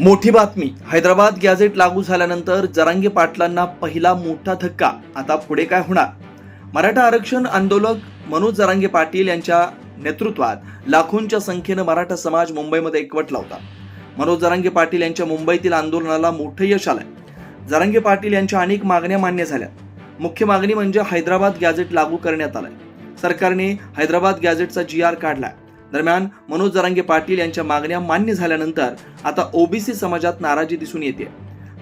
मोठी बातमी. हैदराबाद गॅझेट लागू झाल्यानंतर जरांगे पाटलांना पहिला मोठा धक्का. आता पुढे काय होणार? मराठा आरक्षण आंदोलक मनोज जरांगे पाटील यांच्या नेतृत्वात लाखोंच्या संख्येनं मराठा समाज मुंबईमध्ये एकवटला होता. मनोज जरांगे पाटील यांच्या मुंबईतील आंदोलनाला मोठं यश आलंय. जरांगे पाटील यांच्या अनेक मागण्या मान्य झाल्या. मुख्य मागणी म्हणजे हैदराबाद गॅझेट लागू करण्यात आलंय. सरकारने हैदराबाद गॅझेटचा जी आर काढलाय. दरम्यान मनोज जरांगे पाटील यांच्या मागण्या मान्य झाल्यानंतर आता ओबीसी समाजात नाराजी दिसून येते.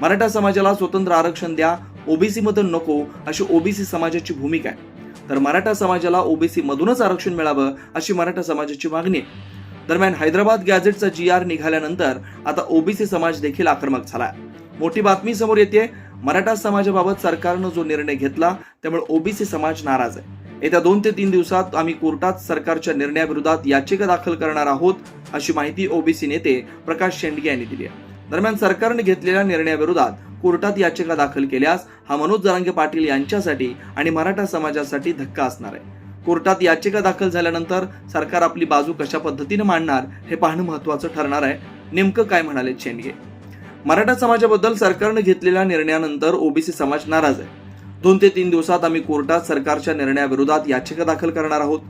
मराठा समाजाला स्वतंत्र आरक्षण द्या ओबीसी मध्ये नको अशी ओबीसी समाजाची भूमिका आहे. तर मराठा समाजाला ओबीसी मधूनच आरक्षण मिळावं अशी मराठा समाजाची मागणी आहे. दरम्यान हैदराबाद गॅझेटचा जी आर निघाल्यानंतर आता ओबीसी समाज देखील आक्रमक झालाय. मोठी बातमी समोर येते मराठा समाजाबाबत सरकारनं जो निर्णय घेतला त्यामुळे ओबीसी समाज नाराज आहे. येत्या दोन ते तीन दिवसात आम्ही कोर्टात सरकारच्या निर्णयाविरोधात याचिका दाखल करणार आहोत अशी माहिती ओबीसी नेते प्रकाश शेंडगे यांनी दिली आहे. दरम्यान सरकारने घेतलेल्या निर्णयाविरोधात कोर्टात याचिका दाखल केल्यास हा मनोज जरांगे पाटील यांच्यासाठी आणि मराठा समाजासाठी धक्का असणार आहे. कोर्टात याचिका दाखल झाल्यानंतर सरकार आपली बाजू कशा पद्धतीने मांडणार हे पाहणं महत्वाचं ठरणार आहे नेमकं काय म्हणाले शेंडगे? मराठा समाजाबद्दल सरकारने घेतलेल्या निर्णयानंतर ओबीसी समाज नाराज आहे. दोन ते तीन दिवसात आम्ही कोर्टात सरकारच्या निर्णयाविरोधात याचिका दाखल करणार आहोत.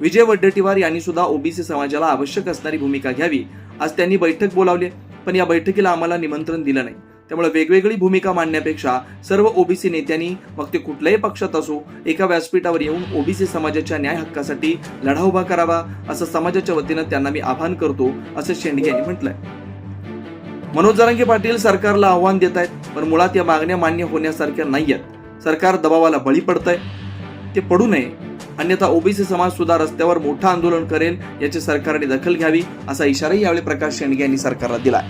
विजय वड्डेटीवार यांनी सुद्धा ओबीसी समाजाला आवश्यक असणारी भूमिका घ्यावी आज त्यांनी बैठक बोलावली पण या बैठकीला आम्हाला निमंत्रण दिलं नाही. त्यामुळे वेगवेगळी भूमिका मांडण्यापेक्षा सर्व ओबीसी नेत्यांनी मग ते कुठल्याही पक्षात असो एका व्यासपीठावर येऊन ओबीसी समाजाच्या न्याय हक्कासाठी लढा उभा करावा असं समाजाच्या वतीनं त्यांना मी आवाहन करतो असं शेंडगे यांनी म्हटलंय. मनोज जरांगे पाटील सरकारला आव्हान देत आहेत पण मुळात या मागण्या मान्य होण्यासारख्या नाही आहेत सरकार दबावाला बळी पडतंय. ते पडू नये. अन्यथा ओबीसी समाज सुद्धा रस्त्यावर मोठं आंदोलन करेल याची सरकारने दखल घ्यावी असा इशाराही यावेळी प्रकाश शेंडगे यांनी सरकारला दिला